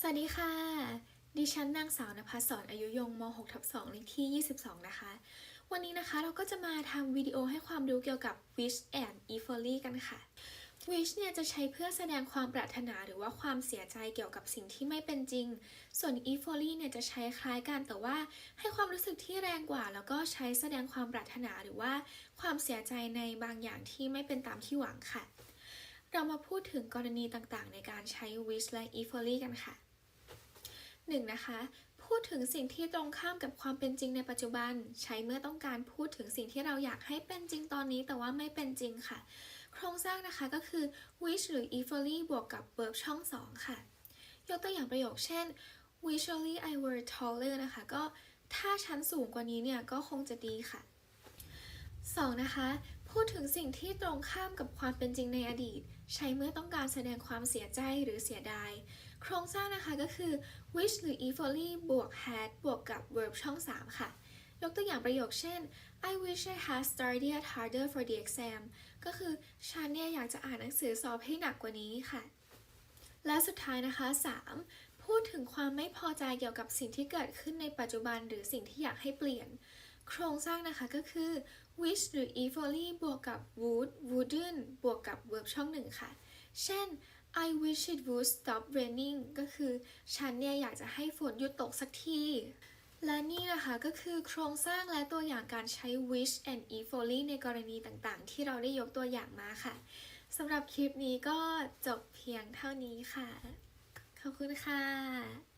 สวัสดีค่ะ ดิฉันนางสาวนภัสสรอายุยงม 6 ทับ2เลขที่ 22 นะคะ วันนี้นะคะเราก็จะมาทำวิดีโอให้ความรู้เกี่ยวกับ wish and e f o r y กันค่ะ wish เนี่ยจะใช้เพื่อแสดงความปรารถนาหรือว่าความเสียใจเกี่ยวกับสิ่งที่ไม่เป็นจริง ส่วน e f o r y เนี่ยจะใช้คล้ายกันแต่ว่าให้ความรู้สึกที่แรงกว่า แล้วก็ใช้แสดงความปรารถนาหรือว่าความเสียใจในบางอย่างที่ไม่เป็นตามที่หวังค่ะ เรามาพูดถึงกรณีต่างๆ ในการใช้ wish และ e f o r y กันค่ะหนึ่งนะคะ พูดถึงสิ่งที่ตรงข้ามกับความเป็นจริงในปัจจุบัน ใช้เมื่อต้องการพูดถึงสิ่งที่เราอยากให้เป็นจริงตอนนี้ แต่ว่าไม่เป็นจริงค่ะ โครงสร้างนะคะก็คือ wish หรือ e f o r y บวกกับ verb ช่อง 2 ค่ะ ยกตัวอย่างประโยคเช่น visually I were taller นะคะ ก็ถ้าฉันสูงกว่านี้เนี่ยก็คงจะดีค่ะ 2. นะคะ พูดถึงสิ่งที่ตรงข้ามกับความเป็นจริงในอดีต ใช้เมื่อต้องการแสดงความเสียใจหรือเสียดาย โครงสร้างนะคะก็คือ wish หรือ e f o r y บวก had บวกกับ verb ช่อง 3 ค่ะ ยกตัวอย่างประโยคเช่น I wish I had studied harder for the exam ก็คือฉันเนี่ยอยากจะอ่านหนังสือสอบให้หนักกว่านี้ค่ะ และสุดท้ายนะคะ 3. พูดถึงความไม่พอใจเกี่ยวกับสิ่งที่เกิดขึ้นในปัจจุบันหรือสิ่งที่อยากให้เปลี่ยน โครงสร้างนะคะก็คือ wish หรือ e f o r y บวกกับ would wouldn't บวกกับ verb ช่องหนึ่งค่ะ เช่น I wish it would stop raining ก็คือ ฉันเนี่ยอยากจะให้ฝนหยุดตกสักที และนี่นะคะก็คือโครงสร้างและตัวอย่างการใช้ wish and e f o r y ในกรณีต่างๆ ที่เราได้ยกตัวอย่างมาค่ะสำหรับคลิปนี้ก็จบเพียงเท่านี้ค่ะ ขอบคุณค่ะ